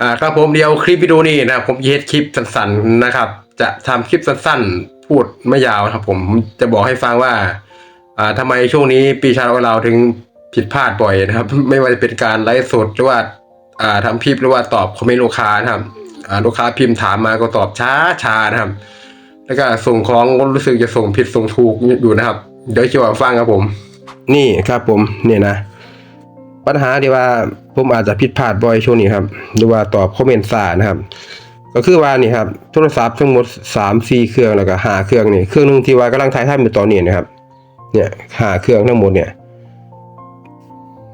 อ่าครับผมเดี๋ยวคลิปวิดีโอนี้นะครับผมเฮ็ดคลิปสั้นๆนะครับ จะทำคลิปสั้นๆ พูดไม่ยาวครับ ผมจะบอกให้ฟังว่าอ่าทำไมช่วงนี้ปีชาของเราถึงผิดพลาดบ่อยนะครับ ไม่ว่าจะเป็นการไลฟ์สดหรือว่าอ่าทำคลิปหรือว่าตอบคอมเมนต์ลูกค้านะครับอ่าลูกค้าพิมพ์ถามมาก็ตอบช้าช้านะครับ แล้วก็ส่งของรู้สึกจะส่งผิดส่งถูกอยู่นะครับ เดี๋ยวจะมาฟังครับผม นี่ครับผมเนี่ยนะ ปัญหาที่ว่า ผมอาจจะผิดพลาดบ่อยช่วงนี้ครับ หรือว่าตอบคอมเมนต์สานะครับ ก็คือว่านี่ครับ โทรศัพท์ทั้งหมดสามสี่เครื่องแล้วก็หาเครื่องนี่ เครื่องนึงที่ว่ากำลังถ่ายทำอยู่ตอนนี้นะครับ เนี่ยหาเครื่องทั้งหมดเนี่ย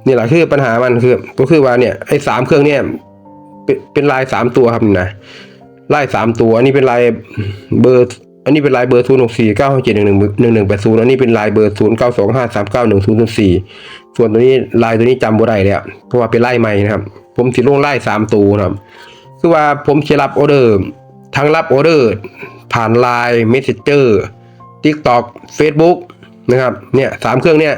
นี่แหละคือปัญหามันคือ ก็คือว่าเนี่ยไอ้สามเครื่องเนี่ยเป็นเป็นลายสามตัวครับนี่นะลายสามตัวอันนี้เป็นลายเบอร์ อันนี้เป็นลายเบอร์ศูนย์หกสี่เก้าเจ็ดหนึ่งหนึ่งหนึ่งแปดศูนย์อันนี้เป็นลายเบอร์ศูนย์เก้าสองห้าสามเก้าหนึ่งศูนย์สี่ส่วนตัวนี้ลายตัวนี้จำบ่ได้แล้วเพราะว่าเป็นไลายใหม่นะครับ ผมสิลงไลายสามตัวนะครับ คือว่าผมจะรับออเดอร์ ทั้งรับออเดอร์ ผ่านไลน์ Messenger TikTok Facebook นะครับ เนี่ยสามเครื่องเนี่ย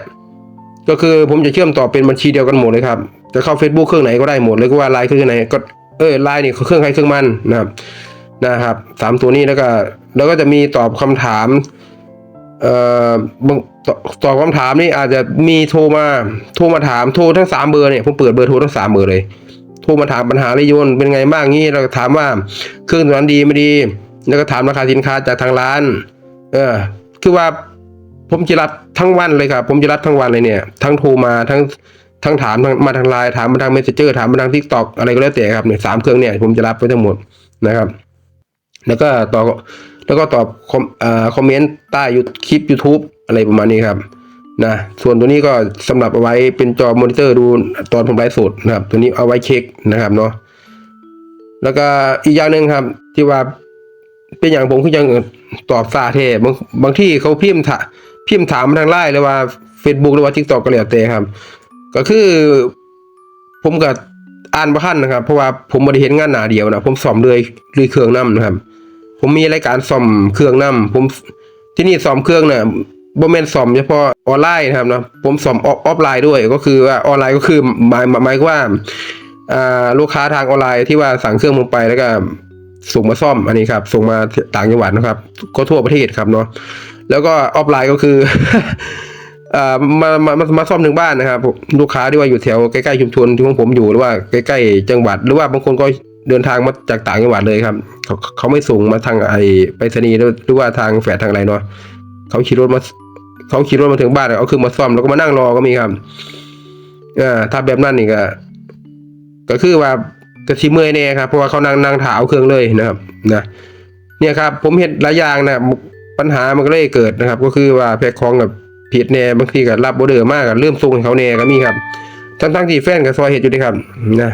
ก็คือผมจะเชื่อมต่อเป็นบัญชีเดียวกันหมดเลยครับ จะเข้า Facebook เครื่องไหนก็ได้หมดเลยก็ว่าไลน์เครื่องไหนก็เออไลน์นี่เครื่องใครเครื่องมันนะครับ นะครับสามตัวนี้แล้วก็แล้วก็จะมีตอบคำถามเอ่อตอบคำถามนี่อาจจะมีโทรมาโทรมาถามโทรทั้งสามเบอร์เนี่ยผมเปิดเบอร์โทรทั้งสามเบอร์เลยโทรมาถามปัญหาเลยโยนเป็นไงบ้างงี้เราถามว่าเครื่องตัวนั้นดีไม่ดี แล้วก็ถามราคาสินค้าจากทางร้าน เออ คือว่าผมจะรับทั้งวันเลยครับ ผมจะรับทั้งวันเลยเนี่ย ทั้งโทรมาทั้งทั้งถามมาทางไลน์ถามมาทางเมสเซจเจอร์ถามมาทางทิกตอกอะไรก็แล้วแต่ครับเนี่ยสามเครื่องเนี่ยผมจะรับไว้ทั้งหมดนะครับ แล้วก็ตอบแล้วก็ตอบคอมอ่าคอมเมนต์ใต้ยูคลิป YouTube อะไรประมาณนี้ครับนะส่วนตัวนี้ก็สำหรับเอาไว้เป็นจอมอนิเตอร์ดูตอนผมไลฟ์สดนะครับ ตัวนี้เอาไว้เช็คนะครับเนาะแล้วก็อีกอย่างหนึ่งครับ ที่ว่าเป็นอย่างผมคือยังตอบซาเทบางบางที่เขาพิมพ์ถาพิมพ์ถามมาทางไลน์หรือว่า Facebook หรือว่า TikTok ก็แล้วแต่ครับ ก็คือ ผมก็อ่านบ่ทันนะครับ เพราะว่าผมบ่ได้เห็นงานหนาเดียวนะผมซ่อมเลยเลยเครื่องนํนะครับ ผมมีรายการซ่อมเครื่องนํผมที่นี่ซ่อมเครื่องเนี่ยบ่แม่นซ่อมเฉพาะออนไลน์นะครับนะผมซ่อมออฟออฟไลน์ด้วยก็คือว่าออนไลน์ก็คือหมายหมายว่าอ่าลูกค้าทางออนไลน์ที่ว่าสั่งเครื่องผมไปแล้วก็ส่งมาซ่อมอันนี้ครับส่งมาต่างจังหวัดนะครับ ก็ทั่วประเทศครับเนาะแล้วก็ออฟไลน์ก็คืออ่ามามามามาซ่อมถึงบ้านนะครับลูกค้าที่ว่าอยู่แถวใกล้ๆชุมชนที่ของผมอยู่หรือว่าใกล้ๆจังหวัด หรือว่าบางคนก็ เดินทางมาจากต่างจังหวัดเลยครับ เขาเขาไม่ส่งมาทางไอไปรษณีย์หรือว่าทางแฝดทางอะไรเนาะเขาขี่รถมาเขาขี่รถมาถึงบ้านเอาคือมาซ่อมแล้วก็มานั่งรอก็มีครับอ่าถ้าแบบนั้นนี่ก็ก็คือว่ากระชิเมยแน่ครับเพราะว่าเขานั่งนั่งถาเอาเครื่องเลยนะครับนะเนี่ยครับ ผมเห็นหลายอย่างนะปัญหามันก็เลยเกิดนะครับ ก็คือว่าแพ็คของกับผิดแน่บางทีก็รับบอเดอร์มากก็เริ่มส่งเขาแน่ก็มีครับทั้งทั้งที่แฟนก็ซอยเหตุอยู่ด้วยครับนะ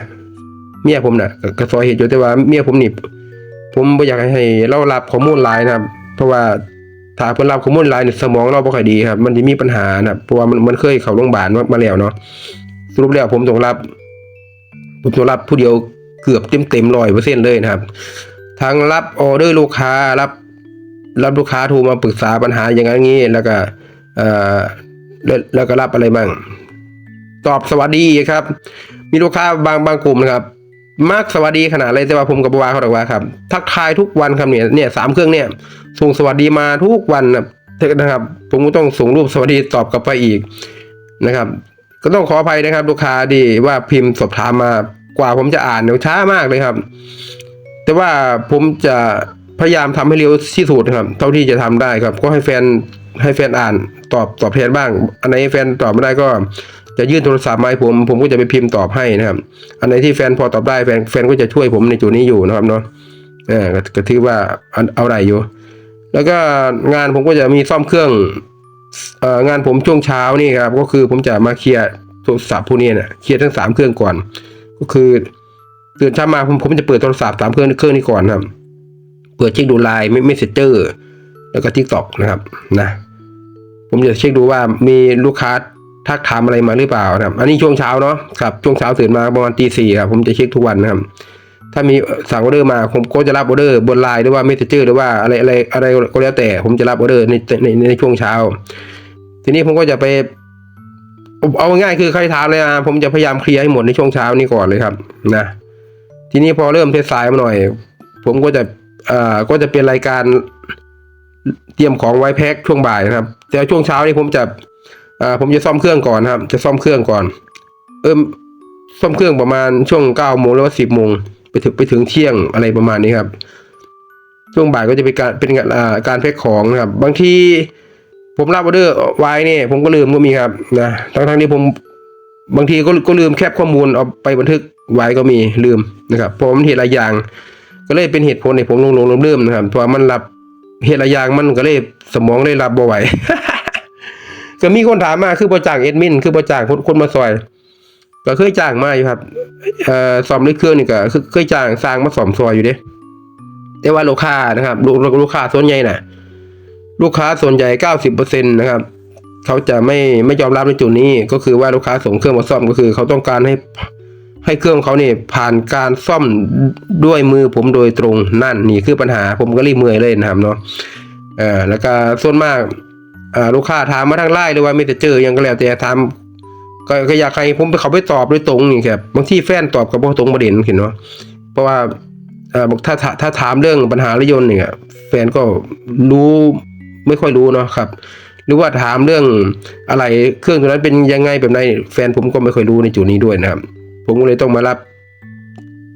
เมียผมน่ะก็ซอยเหตุอยู่แต่ว่าเมียผมนี่ผมบ่อยากให้เรารับข้อมูลหลายนะครับ เพราะว่าถ้าเพิ่นรับข้อมูลหลายเนี่ยสมองเราบ่ค่อยดีครับ มันสิมีปัญหานะครับเพราะว่ามันมันเคยเข้าโรงพยาบาลมาแล้วเนาะสรุปแล้วผมต้องรับผมต้องรับผู้เดียวเกือบเต็มๆ100%เลยนะครับทั้งรับออเดอร์ลูกค้ารับ รับลูกค้าโทรมาปรึกษาปัญหาอย่างนั้นงี้แล้วก็เอ่อแล้วก็รับอะไรบ้างตอบสวัสดีครับ มีลูกค้าบางบางกลุ่มนะครับ มากสวัสดีขนาดเลยแต่ว่าผมกับบวาเขาบอกว่าครับทักทายทุกวันครับเนี่ยเนี่ยสามเครื่องเนี่ย ส่งสวัสดีมาทุกวันนะครับ ผมก็ต้องส่งรูปสวัสดีตอบกลับไปอีกนะครับ ก็ต้องขออภัยนะครับ ลูกค้าดีว่าพิมพ์สอบถามมากว่าผมจะอ่านเนี่ยช้ามากเลยครับ แต่ว่าผมจะพยายามทำให้เร็วที่สุดครับ เท่าที่จะทำได้ครับ ก็ให้แฟน ให้แฟนอ่านตอบตอบแทนบ้าง อันไหนแฟนตอบไม่ได้ก็จะยื่นโทรศัพท์มาให้ผมผมก็จะไปพิมพ์ตอบให้นะครับ อันไหนที่แฟนพอตอบได้แฟนแฟนก็จะช่วยผมในจุดนี้อยู่นะครับเนาะเออก็ก็ถือว่าอันเอาได้อยู่ แล้วก็งานผมก็จะมีซ่อมเครื่องเอ่องานผมช่วงเช้านี่ครับก็คือผมจะมาเคลียร์โทรศัพท์พวกนี้เนี่ยเคลียร์ทั้งสามเครื่องก่อน ก็คือตื่นเช้ามาผมผมจะเปิดโทรศัพท์สามเครื่องเครื่องนี้ก่อนครับ เปิดเช็คดูไลน์ไม่เซเจอร์ แล้วก็ทิกตอกนะครับนะ ผมจะเช็คดูว่ามีลูกค้าทักถามอะไรมาหรือเปล่านะครับ อันนี้ช่วงเช้าเนาะครับช่วงเช้าตื่นมาประมาณตีสี่ครับผมจะเช็คทุกวันนะครับ ถ้ามีสั่งออเดอร์มาผมก็จะรับออเดอร์บนไลน์หรือว่าเมสเซจหรือว่าอะไรอะไรอะไรก็แล้วแต่ ผมจะรับออเดอร์ในในในช่วงเช้า ทีนี้ผมก็จะไป เอาง่ายคือใครถามเลยนะผมจะพยายามเคลียร์ให้หมดในช่วงเช้านี้ก่อนเลยครับ นะ ทีนี้พอเริ่มเทสายมาหน่อย ผมก็จะอ่าก็จะเป็นรายการ เตรียมของไว้แพ็คช่วงบ่ายนะครับ แต่ช่วงเช้านี่ผมจะอ่าผมจะซ่อมเครื่องก่อนครับ จะซ่อมเครื่องก่อน เอิ่มซ่อมเครื่องประมาณช่วงเก้าโมงหรือว่าสิบโมงไปถึงไปถึงเที่ยงอะไรประมาณนี้ครับ ช่วงบ่ายก็จะเป็นการเป็นการแพ็คของนะครับ บางทีผมรับออเดอร์ไว้เนี่ยผมก็ลืมก็มีครับนะทั้งทั้งที่ผมบางทีก็ก็ลืมแคปข้อมูลเอาไปบันทึกไว้ก็มีลืมนะครับเพราะมันเหตุหลายอย่าง ก็เลยเป็นเหตุผลในผมลงลงลืมนะครับเพราะมันรับ เหตุหลายอย่างมันก็เลยสมองเลยรับบ่ไหวก็มีคนถามมาคือบ่จ้างเอดมิน คือบ่จ้างคนมาซอย ก็เคยจ้างมาอยู่ครับเอ่อซ่อมในเครื่องนี่ก็คือเคยจ้างสร้างมาซ่อมซอยอยู่เด้แต่ว่าลูกค้านะครับลูกลูกค้าส่วนใหญ่น่ะ ลูกค้าส่วนใหญ่90%นะครับ เขาจะไม่ไม่ยอมรับในจุดนี้ ก็คือว่าลูกค้าส่งเครื่องมาซ่อมก็คือ เขาต้องการให้ ให้เครื่องเขาเนี่ยผ่านการซ่อมด้วยมือผมโดยตรงนั่นนี่คือปัญหาผมก็รีบเมื่อยเลยนะครับเนาะอ่อแล้วก็ส่วนมากอ่าลูกค้าถามมาทางไลน์หรือว่าไม่แต่เจอยังก็แล้วแต่ถามก็ก็อยากให้ผมไปเขาไปตอบโดยตรงนี่ครับบางที่แฟนตอบกับบ่ตรงประเด็นเห็นเนาะเพราะว่าอ่อบอกถ้าถ้าถ้าถามเรื่องปัญหารถยนต์เนี่ยแฟนก็รู้ไม่ค่อยรู้เนาะครับหรือว่าถามเรื่องอะไรเครื่องตัวนั้นเป็นยังไงแบบไหนแฟนผมก็ไม่ค่อยรู้ในจุดนี้ด้วยนะครับ ผมก็เลยต้องมารับ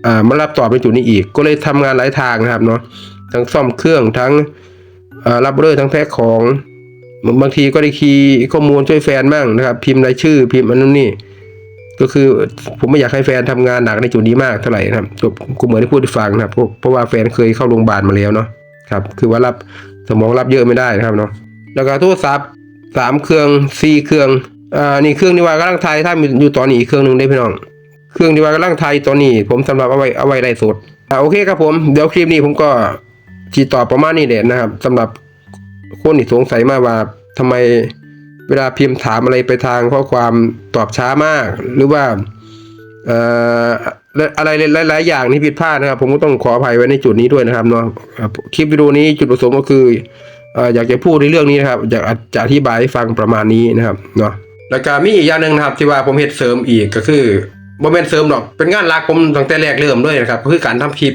อ่ามารับตอบในจุดนี้อีก ก็เลยทำงานหลายทางนะครับเนาะทั้งซ่อมเครื่องทั้งรับออเดอร์ทั้งแพ็คของบางทีก็ได้คีย์ข้อมูลช่วยแฟนบ้างนะครับ พิมพ์รายชื่อ พิมพ์อันนั้นนี่ก็คือผมไม่อยากให้แฟนทำงานหนักในจุดนี้มากเท่าไหร่นะครับกูเหมือนที่พูดให้ฟังนะครับเพราะว่าแฟนเคยเข้าโรงพยาบาลมาแล้วเนาะครับคือว่ารับสมองรับเยอะไม่ได้นะครับเนาะแล้วก็โทรศัพท์สามเครื่องสี่เครื่องอ่านี่เครื่องที่ว่ากำลังไทยถ้ามีอยู่ตอนนี้อีกเครื่องหนึ่งได้พี่น้อง เครื่องที่ว่ากำลังไทยตอนนี้ ผมสำหรับเอาไว้เอาไว้ไลฟ์สดอ่าโอเคครับผมเดี๋ยวคลิปนี้ผมก็ที่ตอบประมาณนี้แหละนะครับสำหรับคนที่สงสัยมากว่าทำไมเวลาพิมพ์ถามอะไรไปทางข้อความตอบช้ามาก หรือว่าอะไรหลาย ๆ อย่างที่ผิดพลาดนะครับ ผมก็ต้องขออภัยไว้ในจุดนี้ด้วยนะครับเนาะคลิปวิดีโอนี้จุดประสงค์ก็คืออยากจะพูดในเรื่องนี้นะครับอยากจะอธิบายให้ฟังประมาณนี้นะครับเนาะแล้วก็มีอีกอย่างหนึ่งนะครับที่ว่าผมเฮ็ดเสริมอีกก็คือ บ่แม่นเสริมหรอก เป็นงานหลักผมตั้งแต่แรกเริ่มด้วยนะครับ คือการทำคลิป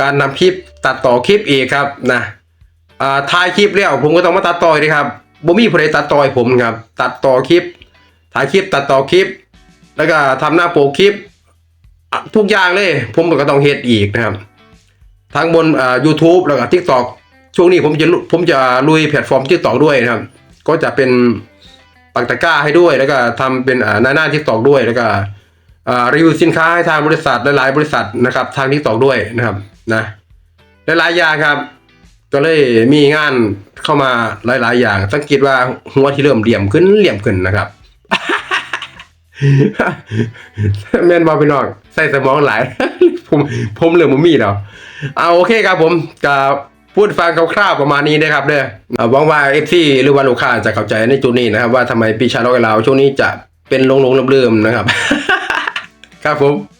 การนำคลิปตัดต่อคลิปอีกครับนะอ่าถ่ายคลิปแล้วผมก็ต้องมาตัดต่ออีกนะครับบ่มีผู้ใดตัดต่อให้ผมครับ ตัดต่อคลิป ถ่ายคลิปตัดต่อคลิป แล้วก็ทำหน้าโปกคลิป ทุกอย่างเลย ผมก็ต้องเฮ็ดอีกนะครับ ทั้งบนอ่า YouTube แล้วก็ TikTok ช่วงนี้ผมจะลุผมจะลุยแพลตฟอร์ม TikTok ด้วยนะครับ ก็จะเป็นปักตะก้าให้ด้วย แล้วก็ทำเป็นอ่าหน้าหน้า TikTok ด้วยแล้วก็ รีวิวสินค้าให้ทางบริษัทหลายๆบริษัทนะครับ ทาง TikTok ด้วยนะครับนะหลายๆอย่างครับ ก็เลยมีงานเข้ามาหลาย ๆ อย่าง สังเกตว่าหัวที่เริ่มเหลี่ยมขึ้นเหลี่ยมขึ้นนะครับแม่นบอพี่น้องใส่สมองหลาย ผมผมเหลือมมีแล้วเอาโอเคครับผมจะพูดฟังคร่าวๆประมาณนี้นะครับเด้ออ่าหวังว่าเอฟซีหรือว่าลูกค้าจะเข้าใจในจุดนี้นะครับ ว่าทำไมปีชาโลกเราช่วงนี้จะเป็นลงลงๆเลื่มๆนะครับ ครับผม